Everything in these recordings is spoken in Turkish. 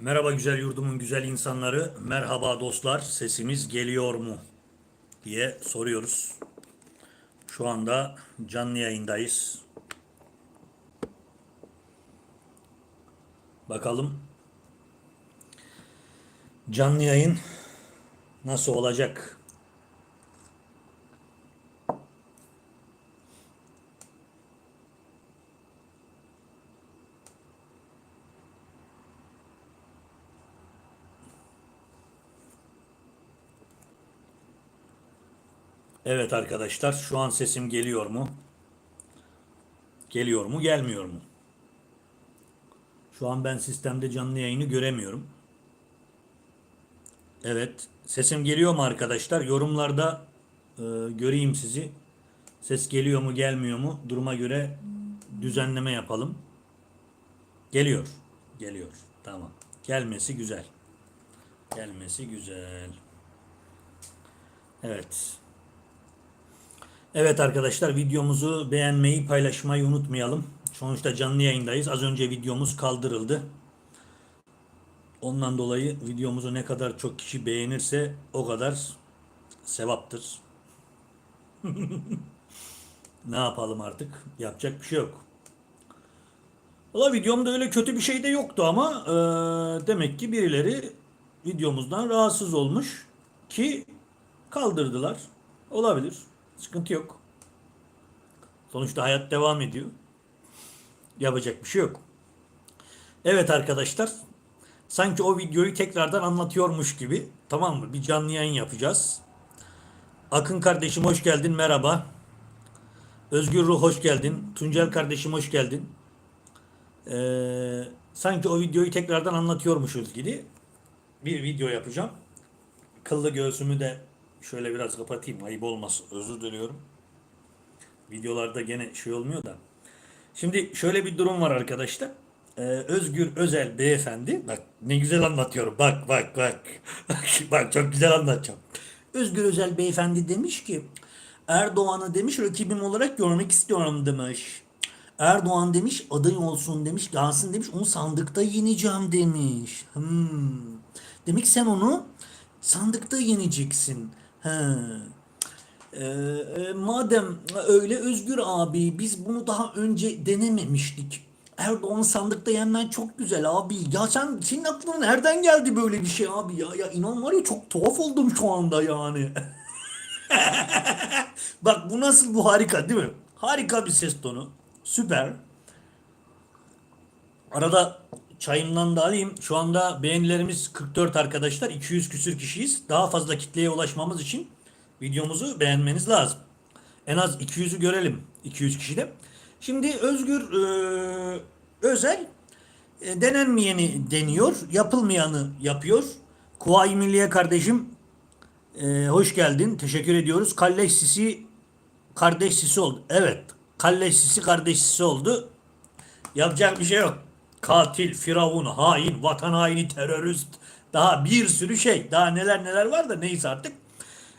Merhaba güzel yurdumun güzel insanları, merhaba dostlar, sesimiz geliyor mu diye soruyoruz. Şu anda canlı yayındayız. Bakalım canlı yayın nasıl olacak? Evet arkadaşlar, şu an sesim geliyor mu? Geliyor mu, gelmiyor mu? Şu an ben sistemde canlı yayını göremiyorum. Evet, sesim geliyor mu arkadaşlar? Yorumlarda e, göreyim sizi. Ses geliyor mu, gelmiyor mu? Duruma göre düzenleme yapalım. Geliyor. Geliyor. Tamam. Gelmesi güzel. Gelmesi güzel. Evet. Evet arkadaşlar videomuzu beğenmeyi, paylaşmayı unutmayalım. Sonuçta canlı yayındayız. Az önce videomuz kaldırıldı. Ondan dolayı videomuzu ne kadar çok kişi beğenirse o kadar sevaptır. ne yapalım artık? Yapacak bir şey yok. Valla videomda öyle kötü bir şey de yoktu ama e, demek ki birileri videomuzdan rahatsız olmuş ki kaldırdılar. Olabilir. Sıkıntı yok. Sonuçta hayat devam ediyor. Yapacak bir şey yok. Evet arkadaşlar. Sanki o videoyu tekrardan anlatıyormuş gibi. Tamam mı? Bir canlı yayın yapacağız. Akın kardeşim hoş geldin. Merhaba. Özgür Ruh hoş geldin. Tuncel kardeşim hoş geldin. Ee, sanki o videoyu tekrardan anlatıyormuşuz gibi bir video yapacağım. Kıllı göğsümü de şöyle biraz kapatayım. Ayıp olmasın. Özür diliyorum. Videolarda gene şey olmuyor da. Şimdi şöyle bir durum var arkadaşlar. Ee, Özgür Özel beyefendi. Bak ne güzel anlatıyorum. Bak bak bak. bak çok güzel anlatacağım. Özgür Özel beyefendi demiş ki Erdoğan'ı demiş rakibim olarak görmek istiyorum demiş. Erdoğan demiş aday olsun demiş gelsin demiş onu sandıkta yeneceğim demiş. Hmm. Demek sen onu sandıkta yeneceksin. Ee, e, madem öyle Özgür abi biz bunu daha önce denememiştik. Erdoğan sandıkta yenmen çok güzel abi. Ya sen senin aklına nereden geldi böyle bir şey abi ya? Ya inan var ya çok tuhaf oldum şu anda yani. Bak bu nasıl bu harika değil mi? Harika bir ses tonu. Süper. Arada çayımdan da alayım. Şu anda beğenilerimiz 44 arkadaşlar. 200 küsür kişiyiz. Daha fazla kitleye ulaşmamız için videomuzu beğenmeniz lazım. En az 200'ü görelim. 200 kişide. Şimdi Özgür e, Özel e, denenmeyeni deniyor. Yapılmayanı yapıyor. Kuvayi Milliye kardeşim e, hoş geldin. Teşekkür ediyoruz. Kalleş Sisi kardeş Sisi oldu. Evet. Kalleş Sisi kardeş Sisi oldu. Yapacak bir şey yok. Katil, firavun, hain, vatan haini, terörist. Daha bir sürü şey. Daha neler neler var da neyse artık.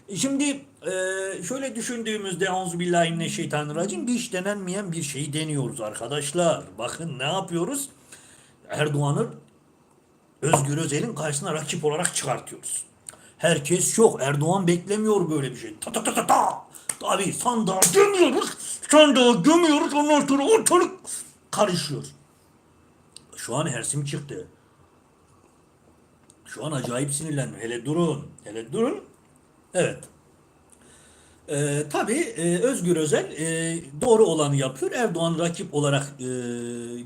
E Şimdi e, şöyle düşündüğümüzde Euzubillahimineşşeytanirracim bir iş denenmeyen bir şeyi deniyoruz arkadaşlar. Bakın ne yapıyoruz? Erdoğan'ı Özgür Özel'in karşısına rakip olarak çıkartıyoruz. Herkes şok. Erdoğan beklemiyor böyle bir şey. Ta ta ta ta ta. Tabii sandığa gömüyoruz. Sandığa gömüyoruz. Ondan sonra ortalık karışıyor. Şu an hersim çıktı. Şu an acayip sinirlendim. Hele durun. Hele durun. Evet. Ee, tabii e, Özgür Özel e, doğru olanı yapıyor. Erdoğan rakip olarak e,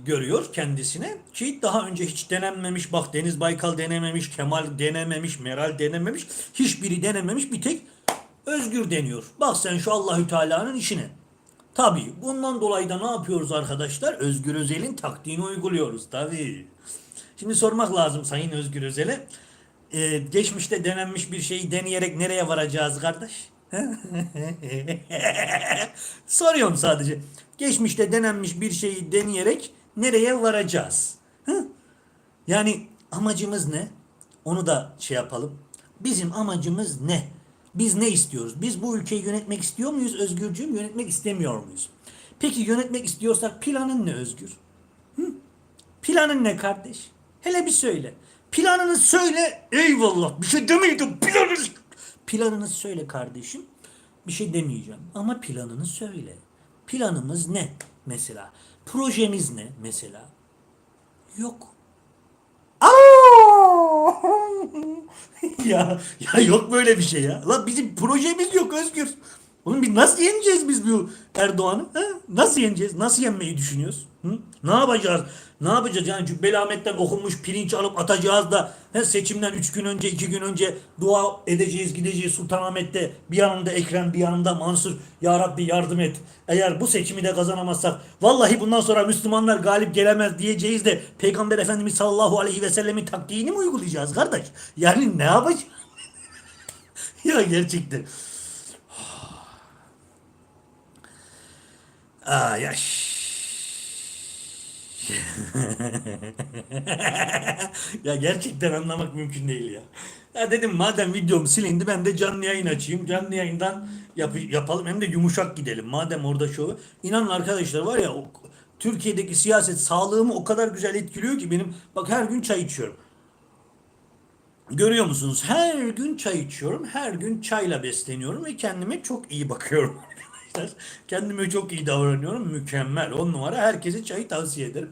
görüyor kendisine. Ki daha önce hiç denenmemiş. Bak Deniz Baykal denememiş, Kemal denememiş, Meral denememiş. Hiçbiri denememiş. Bir tek Özgür deniyor. Bak sen şu Allahü Teala'nın işine. Tabii bundan dolayı da ne yapıyoruz arkadaşlar? Özgür Özel'in taktiğini uyguluyoruz tabii. Şimdi sormak lazım Sayın Özgür Özel'e. Ee, geçmişte denenmiş bir şeyi deneyerek nereye varacağız kardeş? Soruyorum sadece. Geçmişte denenmiş bir şeyi deneyerek nereye varacağız? Yani amacımız ne? Onu da şey yapalım. Bizim amacımız ne? Biz ne istiyoruz? Biz bu ülkeyi yönetmek istiyor muyuz Özgürcüğüm? Yönetmek istemiyor muyuz? Peki yönetmek istiyorsak planın ne Özgür? Planın ne kardeş? Hele bir söyle. Planını söyle. Eyvallah. Bir şey demeyeceğim. Planını, planını söyle kardeşim. Bir şey demeyeceğim. Ama planını söyle. Planımız ne mesela? Projemiz ne mesela? Yok. Aa! Ya ya yok böyle bir şey ya. Lan bizim projemiz yok Özgür. Oğlum biz nasıl yeneceğiz biz bu Erdoğan'ı? Nasıl yeneceğiz? Nasıl yenmeyi düşünüyoruz? Hı? Ne yapacağız? Ne yapacağız? Yani Cübbeli Ahmet'ten okunmuş pirinç alıp atacağız da he, seçimden 3 gün önce 2 gün önce dua edeceğiz gideceğiz Sultanahmet'te bir yanımda Ekrem bir yanımda Mansur Ya Rabbi yardım et. Eğer bu seçimi de kazanamazsak vallahi bundan sonra Müslümanlar galip gelemez diyeceğiz de Peygamber Efendimiz sallallahu aleyhi ve sellemin taktiğini mi uygulayacağız kardeş? Yani ne yapacağız? ya gerçekten. Aa yaş. ya gerçekten anlamak mümkün değil ya. Ya dedim madem videom silindi ben de canlı yayın açayım. Canlı yayından yap- yapalım hem de yumuşak gidelim. Madem orada şu inanın arkadaşlar var ya o, Türkiye'deki siyaset sağlığımı o kadar güzel etkiliyor ki benim bak her gün çay içiyorum. Görüyor musunuz? Her gün çay içiyorum. Her gün çayla besleniyorum ve kendime çok iyi bakıyorum arkadaşlar. Kendime çok iyi davranıyorum. Mükemmel. On numara. Herkese çayı tavsiye ederim.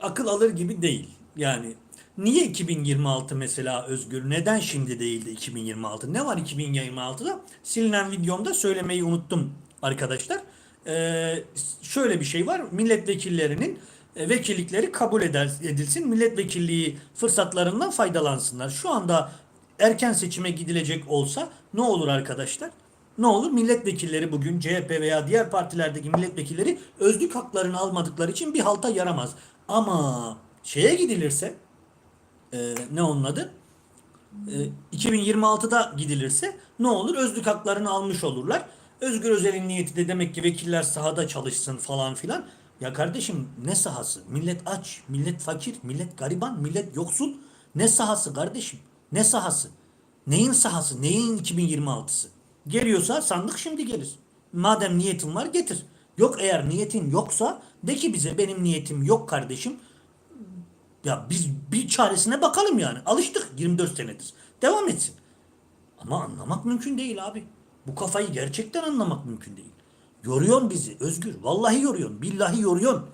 Akıl alır gibi değil. Yani niye 2026 mesela Özgür? Neden şimdi değildi 2026? Ne var 2026'da? Silinen videomda söylemeyi unuttum arkadaşlar. Ee, şöyle bir şey var. Milletvekillerinin e, vekillikleri kabul edilsin. Milletvekilliği fırsatlarından faydalansınlar. Şu anda erken seçime gidilecek olsa ne olur arkadaşlar? Ne olur? Milletvekilleri bugün CHP veya diğer partilerdeki milletvekilleri özlük haklarını almadıkları için bir halta yaramaz. Ama şeye gidilirse e, ne onun adı? E, 2026'da gidilirse ne olur? Özlük haklarını almış olurlar. Özgür Özel'in niyeti de demek ki vekiller sahada çalışsın falan filan. Ya kardeşim ne sahası? Millet aç, millet fakir, millet gariban, millet yoksul. Ne sahası kardeşim? Ne sahası? Neyin sahası? Neyin 2026'sı? Geliyorsa sandık şimdi gelir. Madem niyetin var getir. Yok eğer niyetin yoksa de ki bize benim niyetim yok kardeşim. Ya biz bir çaresine bakalım yani. Alıştık 24 senedir. Devam etsin. Ama anlamak mümkün değil abi. Bu kafayı gerçekten anlamak mümkün değil. Yoruyorsun bizi Özgür. Vallahi yoruyorsun. Billahi yoruyorsun.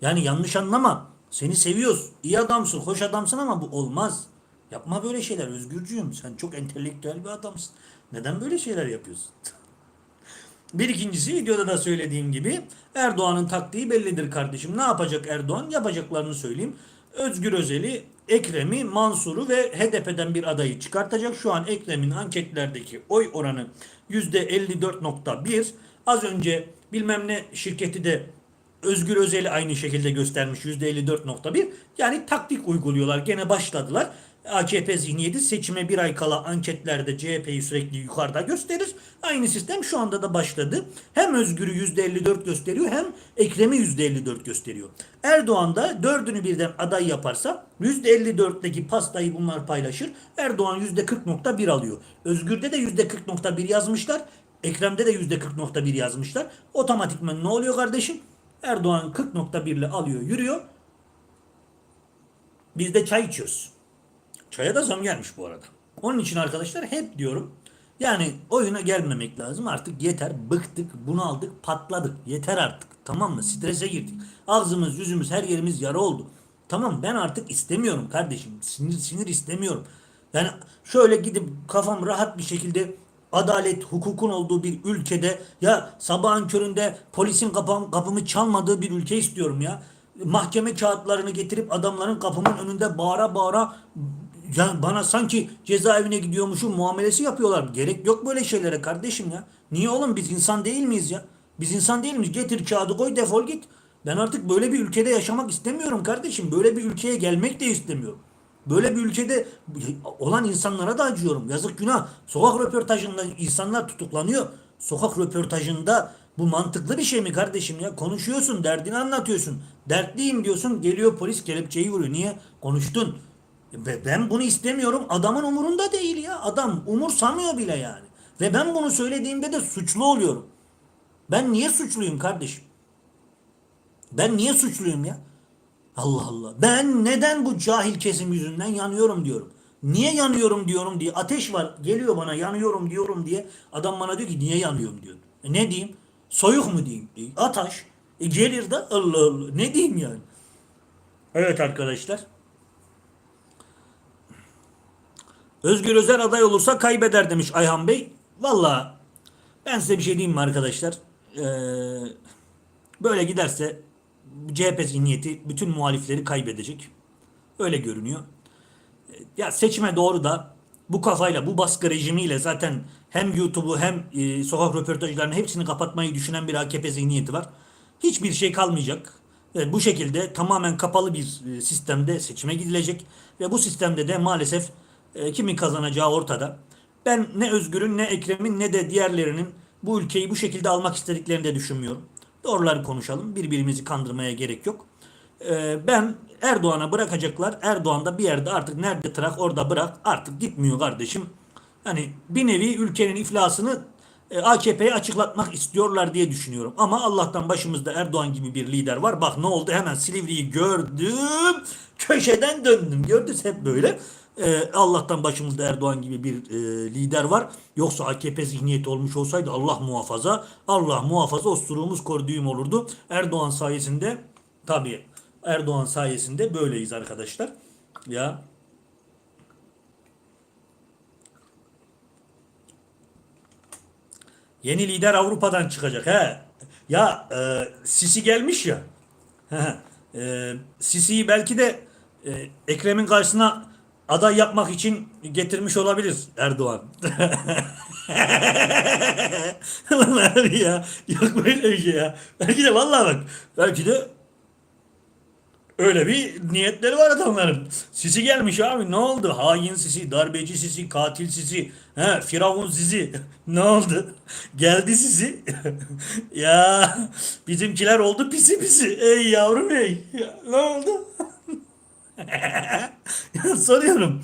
Yani yanlış anlama. Seni seviyoruz. İyi adamsın, hoş adamsın ama bu olmaz. Yapma böyle şeyler Özgürcüğüm. Sen çok entelektüel bir adamsın. Neden böyle şeyler yapıyorsun? Bir ikincisi videoda da söylediğim gibi Erdoğan'ın taktiği bellidir kardeşim. Ne yapacak Erdoğan? Yapacaklarını söyleyeyim. Özgür Özel'i, Ekrem'i, Mansur'u ve HDP'den bir adayı çıkartacak. Şu an Ekrem'in anketlerdeki oy oranı %54.1. Az önce bilmem ne şirketi de Özgür Özel'i aynı şekilde göstermiş %54.1. Yani taktik uyguluyorlar. Gene başladılar. AKP zihniyeti seçime bir ay kala anketlerde CHP'yi sürekli yukarıda gösterir. Aynı sistem şu anda da başladı. Hem Özgür'ü %54 gösteriyor hem Ekrem'i %54 gösteriyor. Erdoğan da dördünü birden aday yaparsa %54'teki pastayı bunlar paylaşır. Erdoğan %40.1 alıyor. Özgür'de de %40.1 yazmışlar. Ekrem'de de %40.1 yazmışlar. Otomatikman ne oluyor kardeşim? Erdoğan 40.1 ile alıyor yürüyor. Biz de çay içiyoruz. Çaya da zam gelmiş bu arada. Onun için arkadaşlar hep diyorum yani oyuna gelmemek lazım. Artık yeter bıktık bunaldık patladık. Yeter artık tamam mı? Strese girdik. Ağzımız yüzümüz her yerimiz yara oldu. Tamam ben artık istemiyorum kardeşim. Sinir sinir istemiyorum. Yani şöyle gidip kafam rahat bir şekilde adalet hukukun olduğu bir ülkede ya sabahın köründe polisin kapım, kapımı çalmadığı bir ülke istiyorum ya. Mahkeme kağıtlarını getirip adamların kapımın önünde bağıra bağıra yani bana sanki cezaevine gidiyormuşum muamelesi yapıyorlar. Gerek yok böyle şeylere kardeşim ya. Niye oğlum biz insan değil miyiz ya? Biz insan değil miyiz? Getir kağıdı koy defol git. Ben artık böyle bir ülkede yaşamak istemiyorum kardeşim. Böyle bir ülkeye gelmek de istemiyorum. Böyle bir ülkede olan insanlara da acıyorum. Yazık günah. Sokak röportajında insanlar tutuklanıyor. Sokak röportajında bu mantıklı bir şey mi kardeşim ya? Konuşuyorsun, derdini anlatıyorsun. Dertliyim diyorsun, geliyor polis kelepçeyi vuruyor. Niye? Konuştun. Ben bunu istemiyorum. Adamın umurunda değil ya. Adam umursamıyor bile yani. Ve ben bunu söylediğimde de suçlu oluyorum. Ben niye suçluyum kardeşim? Ben niye suçluyum ya? Allah Allah. Ben neden bu cahil kesim yüzünden yanıyorum diyorum. Niye yanıyorum diyorum diye. Ateş var geliyor bana yanıyorum diyorum diye. Adam bana diyor ki niye yanıyorum diyor. E ne diyeyim? Soyuk mu diyeyim? E, ataş. E gelir de Allah Allah. Ne diyeyim yani? Evet arkadaşlar. Özgür Özel aday olursa kaybeder demiş Ayhan Bey. Valla ben size bir şey diyeyim mi arkadaşlar? Ee, böyle giderse CHP zihniyeti bütün muhalifleri kaybedecek. Öyle görünüyor. Ee, Ya seçime doğru da bu kafayla, bu baskı rejimiyle zaten hem YouTube'u hem e, sokak röportajlarının hepsini kapatmayı düşünen bir AKP zihniyeti var. Hiçbir şey kalmayacak. Ve bu şekilde tamamen kapalı bir e, sistemde seçime gidilecek. Ve bu sistemde de maalesef e, kimin kazanacağı ortada. Ben ne Özgür'ün ne Ekrem'in ne de diğerlerinin bu ülkeyi bu şekilde almak istediklerini de düşünmüyorum. Doğruları konuşalım. Birbirimizi kandırmaya gerek yok. Ee, ben Erdoğan'a bırakacaklar. Erdoğan da bir yerde artık nerede trak orada bırak. Artık gitmiyor kardeşim. Hani bir nevi ülkenin iflasını e, AKP'ye açıklatmak istiyorlar diye düşünüyorum. Ama Allah'tan başımızda Erdoğan gibi bir lider var. Bak ne oldu hemen Silivri'yi gördüm. Köşeden döndüm. Gördünüz hep böyle. Ee, Allah'tan başımızda Erdoğan gibi bir e, lider var. Yoksa AKP zihniyeti olmuş olsaydı Allah muhafaza, Allah muhafaza osturuğumuz kordüğüm olurdu. Erdoğan sayesinde tabii Erdoğan sayesinde böyleyiz arkadaşlar. Ya Yeni lider Avrupa'dan çıkacak he. Ya e, Sisi gelmiş ya. He, e, Sisi'yi belki de e, Ekrem'in karşısına aday yapmak için getirmiş olabilir Erdoğan. Lan ya. Yok böyle bir şey ya. Belki de vallahi bak. Belki de Öyle bir niyetleri var adamların. Sisi gelmiş abi ne oldu? Hain sisi, darbeci sisi, katil sisi, he, firavun sisi. ne oldu? Geldi sisi. ya bizimkiler oldu pisi pisi. Ey yavrum ey. Ya, ne oldu? Soruyorum.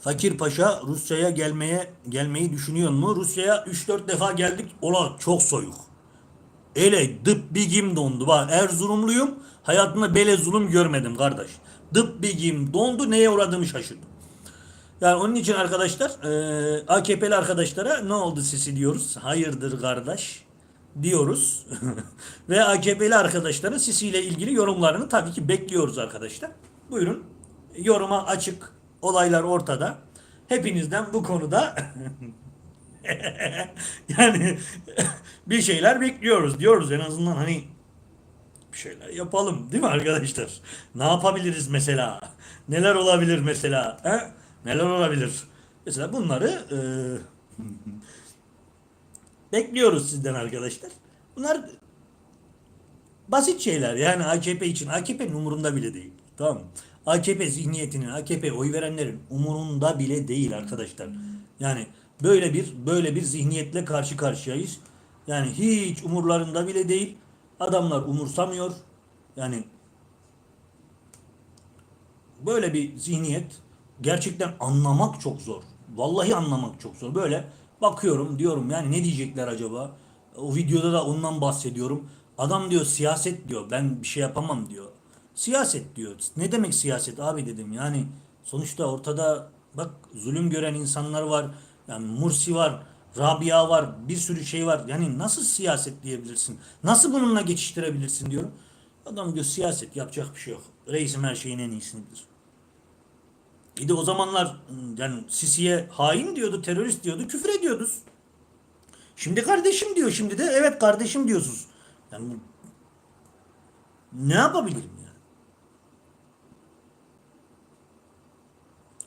Fakir Paşa Rusya'ya gelmeye gelmeyi düşünüyor mu? Rusya'ya 3-4 defa geldik. Ola çok soyuk. Ele dıp bigim dondu. Bak Erzurumluyum. Hayatımda böyle zulüm görmedim kardeş. Dıp bigim dondu. Neye uğradığımı şaşırdım. Yani onun için arkadaşlar e, AKP'li arkadaşlara ne oldu sesi diyoruz. Hayırdır kardeş diyoruz. Ve AKP'li arkadaşların Sisi ile ilgili yorumlarını tabii ki bekliyoruz arkadaşlar. Buyurun. Yoruma açık. Olaylar ortada. Hepinizden bu konuda yani bir şeyler bekliyoruz diyoruz en azından hani bir şeyler yapalım değil mi arkadaşlar? Ne yapabiliriz mesela? Neler olabilir mesela? He? Neler olabilir? Mesela bunları e, bekliyoruz sizden arkadaşlar. Bunlar basit şeyler yani AKP için. AKP'nin umurunda bile değil. Tamam? AKP zihniyetinin, AKP oy verenlerin umurunda bile değil arkadaşlar. Yani böyle bir böyle bir zihniyetle karşı karşıyayız. Yani hiç umurlarında bile değil. Adamlar umursamıyor. Yani böyle bir zihniyet gerçekten anlamak çok zor. Vallahi anlamak çok zor. Böyle bakıyorum diyorum yani ne diyecekler acaba? O videoda da ondan bahsediyorum. Adam diyor siyaset diyor. Ben bir şey yapamam diyor. Siyaset diyor. Ne demek siyaset abi dedim. Yani sonuçta ortada bak zulüm gören insanlar var. Yani Mursi var. Rabia var. Bir sürü şey var. Yani nasıl siyaset diyebilirsin? Nasıl bununla geçiştirebilirsin diyorum. Adam diyor siyaset yapacak bir şey yok. Reisim her şeyin en iyisini bilir. Bir de o zamanlar yani Sisi'ye hain diyordu, terörist diyordu, küfür ediyorduz. Şimdi kardeşim diyor, şimdi de evet kardeşim diyorsunuz. Yani bu- ne yapabilirim yani?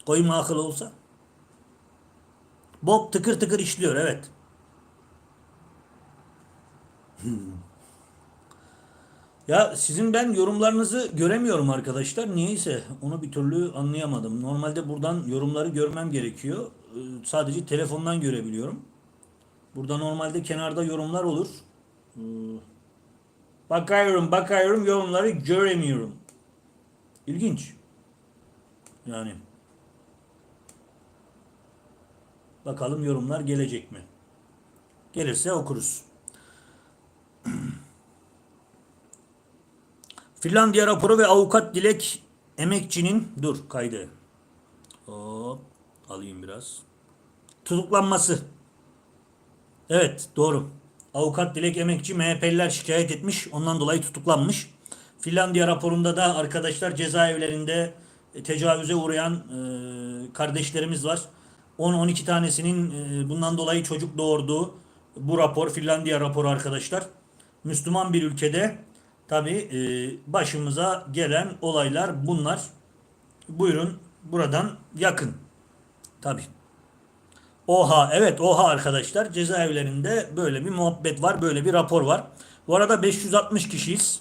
Koyma akıl olsa. Bob tıkır tıkır işliyor evet. Ya sizin ben yorumlarınızı göremiyorum arkadaşlar. Niyeyse onu bir türlü anlayamadım. Normalde buradan yorumları görmem gerekiyor. Ee, Sadece telefondan görebiliyorum. Burada normalde kenarda yorumlar olur. Ee, Bakıyorum, bakıyorum yorumları göremiyorum. İlginç. Yani. Bakalım yorumlar gelecek mi? Gelirse okuruz. Finlandiya raporu ve avukat Dilek Emekçi'nin dur kaydı. Hop alayım biraz. Tutuklanması. Evet doğru. Avukat Dilek Emekçi MHP'liler şikayet etmiş. Ondan dolayı tutuklanmış. Finlandiya raporunda da arkadaşlar cezaevlerinde e, tecavüze uğrayan e, kardeşlerimiz var. 10-12 tanesinin e, bundan dolayı çocuk doğurduğu bu rapor Finlandiya raporu arkadaşlar. Müslüman bir ülkede tabi başımıza gelen olaylar bunlar. Buyurun buradan yakın. Tabi. Oha evet oha arkadaşlar cezaevlerinde böyle bir muhabbet var böyle bir rapor var. Bu arada 560 kişiyiz.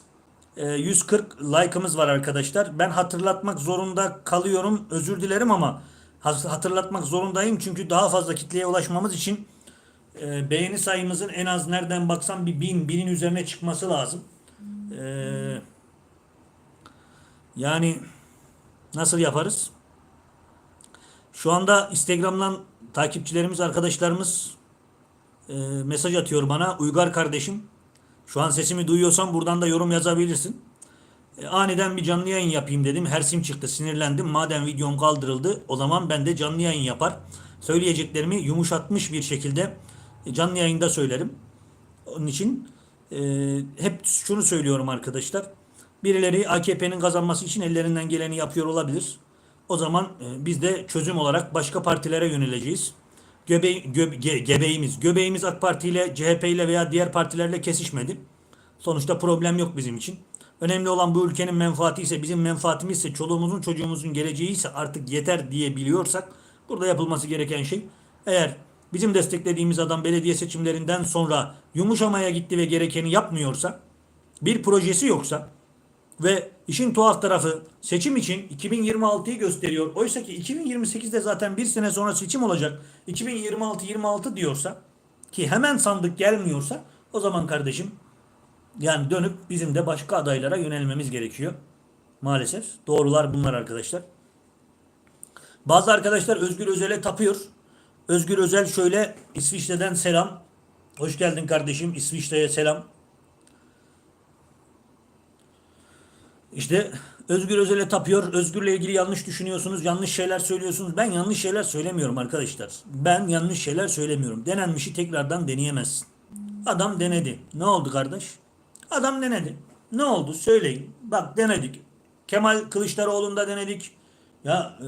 Ee, 140 like'ımız var arkadaşlar. Ben hatırlatmak zorunda kalıyorum. Özür dilerim ama hatırlatmak zorundayım. Çünkü daha fazla kitleye ulaşmamız için e, beğeni sayımızın en az nereden baksan bir bin, binin üzerine çıkması lazım. Ee, yani nasıl yaparız? Şu anda Instagram'dan takipçilerimiz, arkadaşlarımız e, mesaj atıyor bana. Uygar kardeşim, şu an sesimi duyuyorsan buradan da yorum yazabilirsin. E, aniden bir canlı yayın yapayım dedim. Hersim çıktı, sinirlendim. Madem videom kaldırıldı, o zaman ben de canlı yayın yapar. Söyleyeceklerimi yumuşatmış bir şekilde e, canlı yayında söylerim. Onun için e, hep şunu söylüyorum arkadaşlar. Birileri AKP'nin kazanması için ellerinden geleni yapıyor olabilir. O zaman e, biz de çözüm olarak başka partilere yöneleceğiz. Göbe, gö, ge, gebeğimiz, göbeğimiz AK Parti ile CHP ile veya diğer partilerle kesişmedi. Sonuçta problem yok bizim için. Önemli olan bu ülkenin menfaati ise bizim menfaatimiz ise çoluğumuzun çocuğumuzun geleceği ise artık yeter diye biliyorsak burada yapılması gereken şey eğer bizim desteklediğimiz adam belediye seçimlerinden sonra yumuşamaya gitti ve gerekeni yapmıyorsa bir projesi yoksa ve işin tuhaf tarafı seçim için 2026'yı gösteriyor. Oysa ki 2028'de zaten bir sene sonra seçim olacak. 2026-26 diyorsa ki hemen sandık gelmiyorsa o zaman kardeşim yani dönüp bizim de başka adaylara yönelmemiz gerekiyor. Maalesef. Doğrular bunlar arkadaşlar. Bazı arkadaşlar Özgür Özel'e tapıyor. Özgür Özel şöyle İsviçre'den selam. Hoş geldin kardeşim. İsviçre'ye selam. İşte Özgür Özel'e tapıyor. Özgür'le ilgili yanlış düşünüyorsunuz. Yanlış şeyler söylüyorsunuz. Ben yanlış şeyler söylemiyorum arkadaşlar. Ben yanlış şeyler söylemiyorum. Denenmişi tekrardan deneyemezsin. Adam denedi. Ne oldu kardeş? Adam denedi. Ne oldu? Söyleyin. Bak denedik. Kemal Kılıçdaroğlu'nda denedik. Ya e,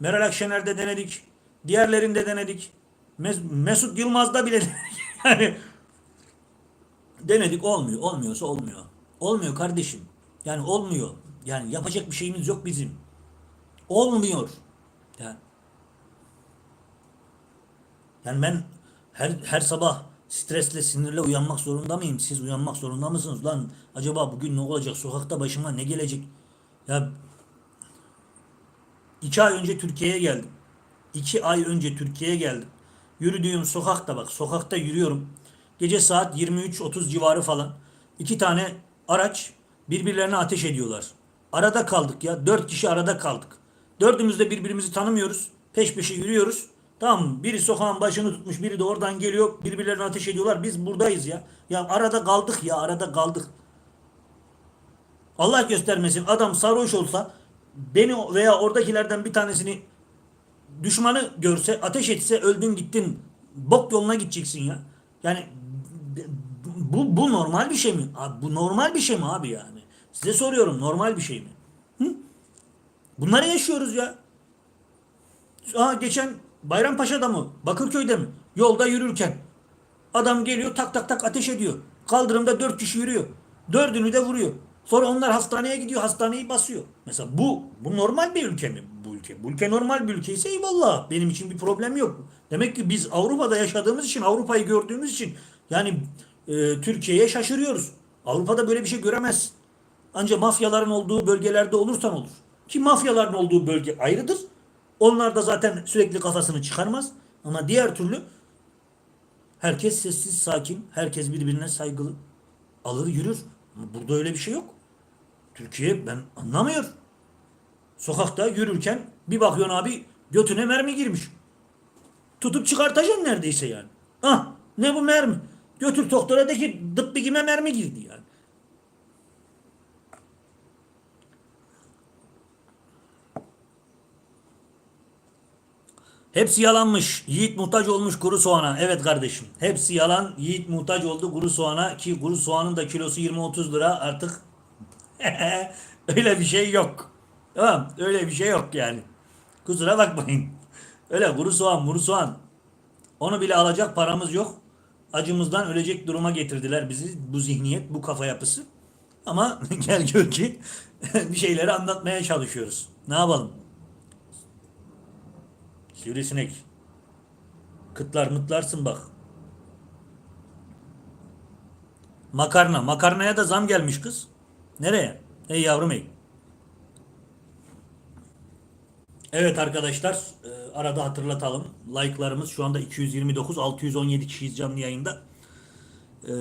Meral Akşener'de denedik. Diğerlerinde denedik. Mes- Mesut Yılmaz'da bile denedik. yani denedik olmuyor. Olmuyorsa olmuyor. Olmuyor kardeşim. Yani olmuyor. Yani yapacak bir şeyimiz yok bizim. Olmuyor. Yani, yani ben her her sabah stresle, sinirle uyanmak zorunda mıyım? Siz uyanmak zorunda mısınız? Lan acaba bugün ne olacak? Sokakta başıma ne gelecek? Ya iki ay önce Türkiye'ye geldim. İki ay önce Türkiye'ye geldim. Yürüdüğüm sokakta bak sokakta yürüyorum. Gece saat 23.30 civarı falan. İki tane araç birbirlerine ateş ediyorlar. Arada kaldık ya. Dört kişi arada kaldık. Dördümüz de birbirimizi tanımıyoruz. Peş peşe yürüyoruz. Tamam? Biri sokağın başını tutmuş, biri de oradan geliyor. Birbirlerine ateş ediyorlar. Biz buradayız ya. Ya arada kaldık ya, arada kaldık. Allah göstermesin adam sarhoş olsa beni veya oradakilerden bir tanesini düşmanı görse, ateş etse öldün gittin. Bok yoluna gideceksin ya. Yani bu, bu normal bir şey mi? Abi, bu normal bir şey mi abi yani? Size soruyorum normal bir şey mi? Hı? Bunları yaşıyoruz ya. Aa, geçen Bayrampaşa'da mı? Bakırköy'de mi? Yolda yürürken. Adam geliyor tak tak tak ateş ediyor. Kaldırımda dört kişi yürüyor. Dördünü de vuruyor. Sonra onlar hastaneye gidiyor. Hastaneyi basıyor. Mesela bu bu normal bir ülke mi? Bu ülke. Bu ülke normal bir ülke ise eyvallah. Benim için bir problem yok. Demek ki biz Avrupa'da yaşadığımız için, Avrupa'yı gördüğümüz için yani e, Türkiye'ye şaşırıyoruz. Avrupa'da böyle bir şey göremezsin. Ancak mafyaların olduğu bölgelerde olursan olur. Ki mafyaların olduğu bölge ayrıdır. Onlar da zaten sürekli kafasını çıkarmaz. Ama diğer türlü herkes sessiz, sakin, herkes birbirine saygılı. Alır yürür. Burada öyle bir şey yok. Türkiye ben anlamıyor. Sokakta yürürken bir bakıyorsun abi götüne mermi girmiş. Tutup çıkartacaksın neredeyse yani. Ah ne bu mermi? Götür doktora de ki dıbbigime mermi girdi yani. Hepsi yalanmış. Yiğit muhtaç olmuş kuru soğana. Evet kardeşim. Hepsi yalan. Yiğit muhtaç oldu kuru soğana ki kuru soğanın da kilosu 20-30 lira. Artık öyle bir şey yok. Tamam öyle bir şey yok yani. Kusura bakmayın. Öyle kuru soğan muru soğan. Onu bile alacak paramız yok. Acımızdan ölecek duruma getirdiler bizi. Bu zihniyet, bu kafa yapısı. Ama gel gör ki bir şeyleri anlatmaya çalışıyoruz. Ne yapalım? Sivrisinek. Kıtlar mıtlarsın bak. Makarna. Makarnaya da zam gelmiş kız. Nereye? Ey yavrum ey. Evet arkadaşlar e, arada hatırlatalım. Like'larımız şu anda 229 617 kişiyiz canlı yayında. E,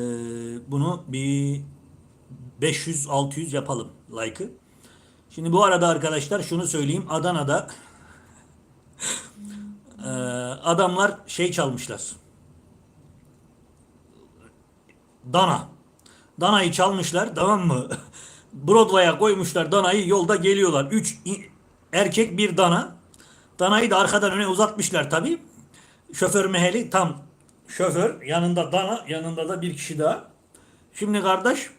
bunu bir 500-600 yapalım like'ı. Şimdi bu arada arkadaşlar şunu söyleyeyim. Adana'da e, adamlar şey çalmışlar. Dana. Dana'yı çalmışlar tamam mı? Broadway'a koymuşlar danayı yolda geliyorlar. Üç erkek bir dana. Danayı da arkadan öne uzatmışlar tabii. Şoför meheli tam şoför yanında dana yanında da bir kişi daha. Şimdi kardeş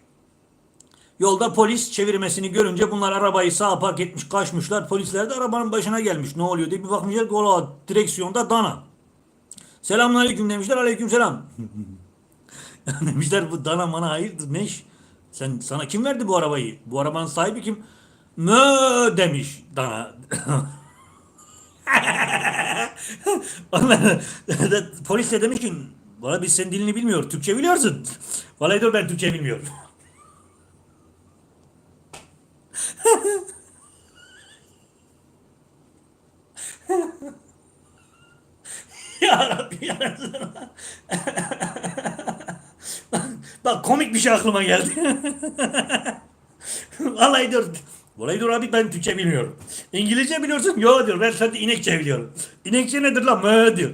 Yolda polis çevirmesini görünce bunlar arabayı sağa park etmiş kaçmışlar. Polisler de arabanın başına gelmiş. Ne oluyor diye bir bakmışlar ki ola direksiyonda dana. Selamünaleyküm demişler. Aleykümselam. demişler bu dana mana hayırdır ne iş? Sen sana kim verdi bu arabayı? Bu arabanın sahibi kim? Mö demiş dana. Polis de demiş ki Valla biz senin dilini bilmiyor. Türkçe biliyorsun. Vallahi diyor ben Türkçe bilmiyorum. ya Rabbi ya Resulallah. Bak komik bir şey aklıma geldi. Vallahi diyor. Vallahi diyor abi ben Türkçe bilmiyorum. İngilizce biliyorsun? Yok diyor. Ben sadece inekçe biliyorum. İnekçe nedir lan? Mö diyor.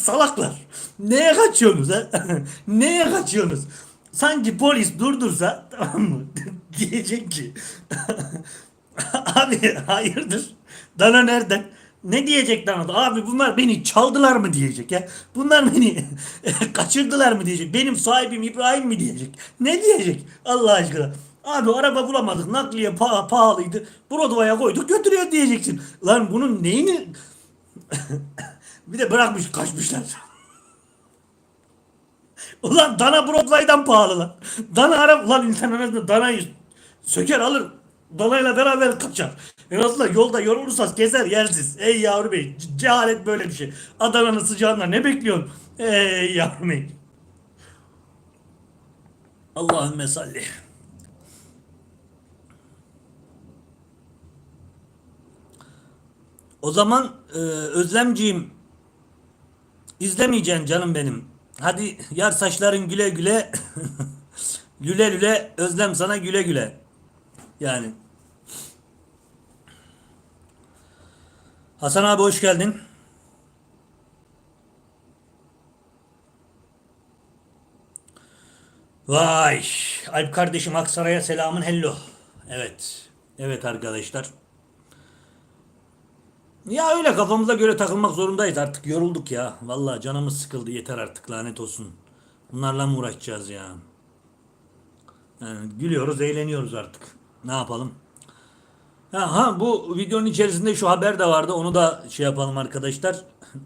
Salaklar. Neye kaçıyorsunuz ha? Neye kaçıyorsunuz? Sanki polis durdursa tamam mı? Diyecek ki abi hayırdır? Dana nereden? Ne diyecek Dana da? Abi bunlar beni çaldılar mı diyecek ya. Bunlar beni kaçırdılar mı diyecek. Benim sahibim İbrahim mi diyecek. Ne diyecek Allah aşkına. Abi araba bulamadık. Nakliye pa- pahalıydı. Broadway'a koyduk götürüyor diyeceksin. Lan bunun neyini... bir de bırakmış kaçmışlar. Ulan dana Broadway'dan pahalı lan. Dana ara ulan insan arasında danayı söker alır. Danayla beraber kaçar. En azından yolda yorulursa gezer yersiz. Ey yavru bey ce- cehalet böyle bir şey. Adana'nın sıcağında ne bekliyorsun? Ey yavru bey. Allahümme salli. O zaman e, Özlemciğim izlemeyeceksin canım benim. Hadi yar saçların güle güle. lüle lüle Özlem sana güle güle. Yani. Hasan abi hoş geldin. Vay. Alp kardeşim Aksaray'a selamın hello. Evet. Evet arkadaşlar. Ya öyle kafamıza göre takılmak zorundayız artık yorulduk ya. Vallahi canımız sıkıldı yeter artık lanet olsun. Bunlarla mı uğraşacağız ya? Yani gülüyoruz eğleniyoruz artık. Ne yapalım? Ha, ha bu videonun içerisinde şu haber de vardı onu da şey yapalım arkadaşlar.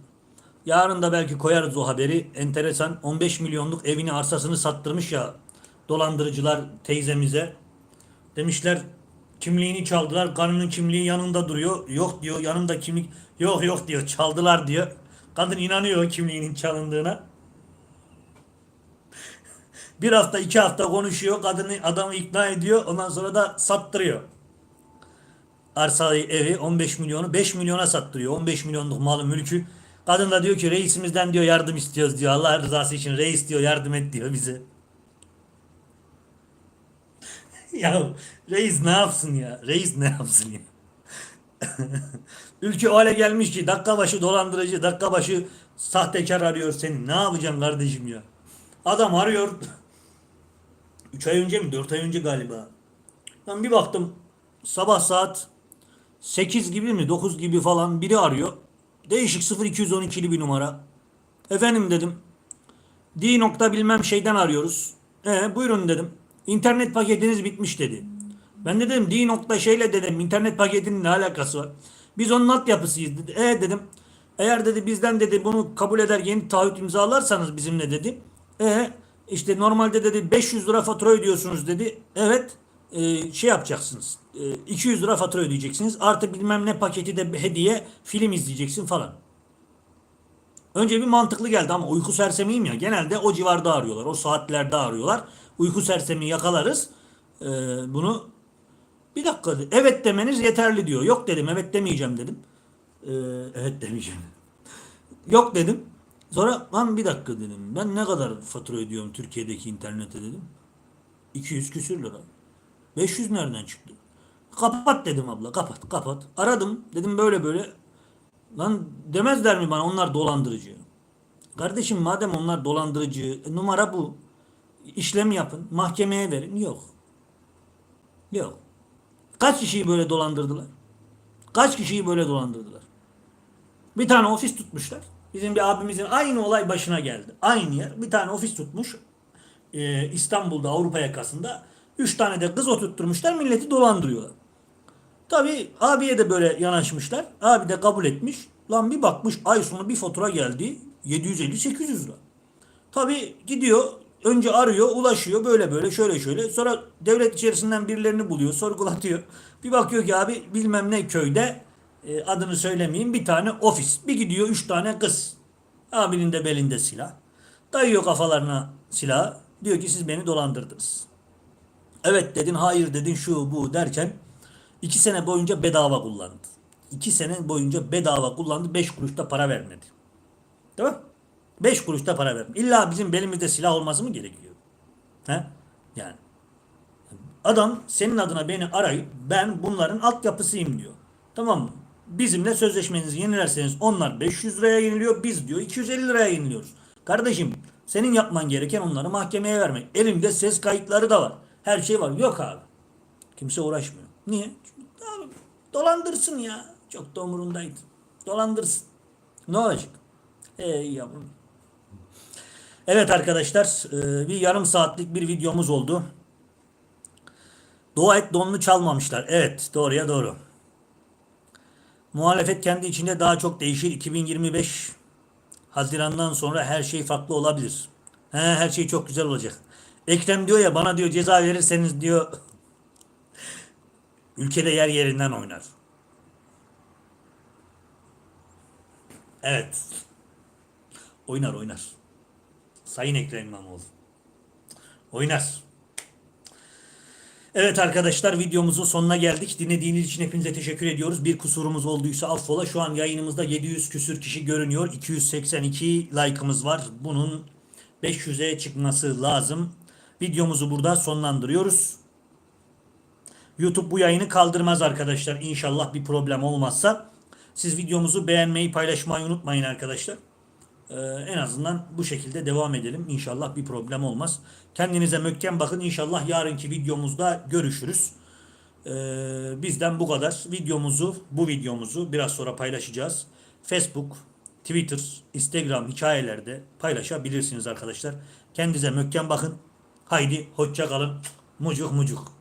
Yarın da belki koyarız o haberi. Enteresan 15 milyonluk evini arsasını sattırmış ya dolandırıcılar teyzemize. Demişler kimliğini çaldılar. Kadının kimliği yanında duruyor. Yok diyor yanımda kimlik. Yok yok diyor çaldılar diyor. Kadın inanıyor kimliğinin çalındığına. Bir hafta iki hafta konuşuyor. Kadını adamı ikna ediyor. Ondan sonra da sattırıyor. Arsayı evi 15 milyonu 5 milyona sattırıyor. 15 milyonluk malı mülkü. Kadın da diyor ki reisimizden diyor yardım istiyoruz diyor. Allah rızası için reis diyor yardım et diyor bize. ya reis ne yapsın ya? Reis ne yapsın ya? Ülke o hale gelmiş ki dakika başı dolandırıcı, dakika başı sahtekar arıyor seni. Ne yapacaksın kardeşim ya? Adam arıyor. 3 ay önce mi? 4 ay önce galiba. Ben bir baktım sabah saat 8 gibi mi 9 gibi falan biri arıyor. Değişik 0212'li bir numara. Efendim dedim. D nokta bilmem şeyden arıyoruz. E buyurun dedim. İnternet paketiniz bitmiş dedi. Ben de dedim D nokta şeyle dedim internet paketinin ne alakası var? Biz onun altyapısıyız dedi. E dedim. Eğer dedi bizden dedi bunu kabul eder yeni taahhüt imzalarsanız bizimle dedi. E işte normalde dedi 500 lira fatura ödüyorsunuz dedi. Evet e, şey yapacaksınız. E, 200 lira fatura ödeyeceksiniz. Artı bilmem ne paketi de hediye film izleyeceksin falan. Önce bir mantıklı geldi ama uyku sersemiyim ya. Genelde o civarda arıyorlar. O saatlerde arıyorlar. Uyku sersemi yakalarız. Ee, bunu bir dakika evet demeniz yeterli diyor. Yok dedim evet demeyeceğim dedim. Ee, evet demeyeceğim. Yok dedim. Sonra lan bir dakika dedim. Ben ne kadar fatura ödüyorum Türkiye'deki internete dedim. 200 küsür lira. 500 nereden çıktı? Kapat dedim abla kapat kapat. Aradım dedim böyle böyle. Lan demezler mi bana onlar dolandırıcı? Kardeşim madem onlar dolandırıcı e, numara bu. İşlem yapın mahkemeye verin. Yok. Yok. Kaç kişiyi böyle dolandırdılar? Kaç kişiyi böyle dolandırdılar? Bir tane ofis tutmuşlar. Bizim bir abimizin aynı olay başına geldi. Aynı yer. Bir tane ofis tutmuş. Ee, İstanbul'da Avrupa yakasında. Üç tane de kız oturtturmuşlar. Milleti dolandırıyorlar. Tabi abiye de böyle yanaşmışlar. Abi de kabul etmiş. Lan bir bakmış ay sonu bir fatura geldi. 750-800 lira. Tabi gidiyor önce arıyor ulaşıyor böyle böyle şöyle şöyle. Sonra devlet içerisinden birilerini buluyor sorgulatıyor. Bir bakıyor ki abi bilmem ne köyde e, adını söylemeyeyim bir tane ofis. Bir gidiyor üç tane kız. Abinin de belinde silah. Dayıyor kafalarına silah. Diyor ki siz beni dolandırdınız. Evet dedin hayır dedin şu bu derken iki sene boyunca bedava kullandı. İki sene boyunca bedava kullandı. Beş kuruş da para vermedi. Değil mi? Beş kuruş da para vermedi. İlla bizim belimizde silah olması mı gerekiyor? He? Yani. Adam senin adına beni arayıp ben bunların altyapısıyım diyor. Tamam mı? Bizimle sözleşmenizi yenilerseniz onlar 500 liraya yeniliyor. Biz diyor 250 liraya yeniliyoruz. Kardeşim senin yapman gereken onları mahkemeye vermek. Elimde ses kayıtları da var. Her şey var. Yok abi. Kimse uğraşmıyor. Niye? Abi dolandırsın ya. Çok da umurundaydı. Dolandırsın. Ne olacak? Ey yavrum. Evet arkadaşlar e, bir yarım saatlik bir videomuz oldu. Dua et donunu çalmamışlar. Evet doğruya doğru. Muhalefet kendi içinde daha çok değişir. 2025 Haziran'dan sonra her şey farklı olabilir. He, her şey çok güzel olacak. Ekrem diyor ya bana diyor ceza verirseniz diyor ülkede yer yerinden oynar. Evet. Oynar oynar. Sayın Ekrem İmamoğlu. Oynar. Evet arkadaşlar videomuzun sonuna geldik. Dinlediğiniz için hepinize teşekkür ediyoruz. Bir kusurumuz olduysa affola. Şu an yayınımızda 700 küsür kişi görünüyor. 282 like'ımız var. Bunun 500'e çıkması lazım. Videomuzu burada sonlandırıyoruz. YouTube bu yayını kaldırmaz arkadaşlar. İnşallah bir problem olmazsa. Siz videomuzu beğenmeyi, paylaşmayı unutmayın arkadaşlar. Ee, en azından bu şekilde devam edelim. İnşallah bir problem olmaz. Kendinize mökken bakın. İnşallah yarınki videomuzda görüşürüz. Ee, bizden bu kadar. Videomuzu, bu videomuzu biraz sonra paylaşacağız. Facebook, Twitter, Instagram hikayelerde paylaşabilirsiniz arkadaşlar. Kendinize mökken bakın. Haydi hoşça kalın. Mucuk mucuk.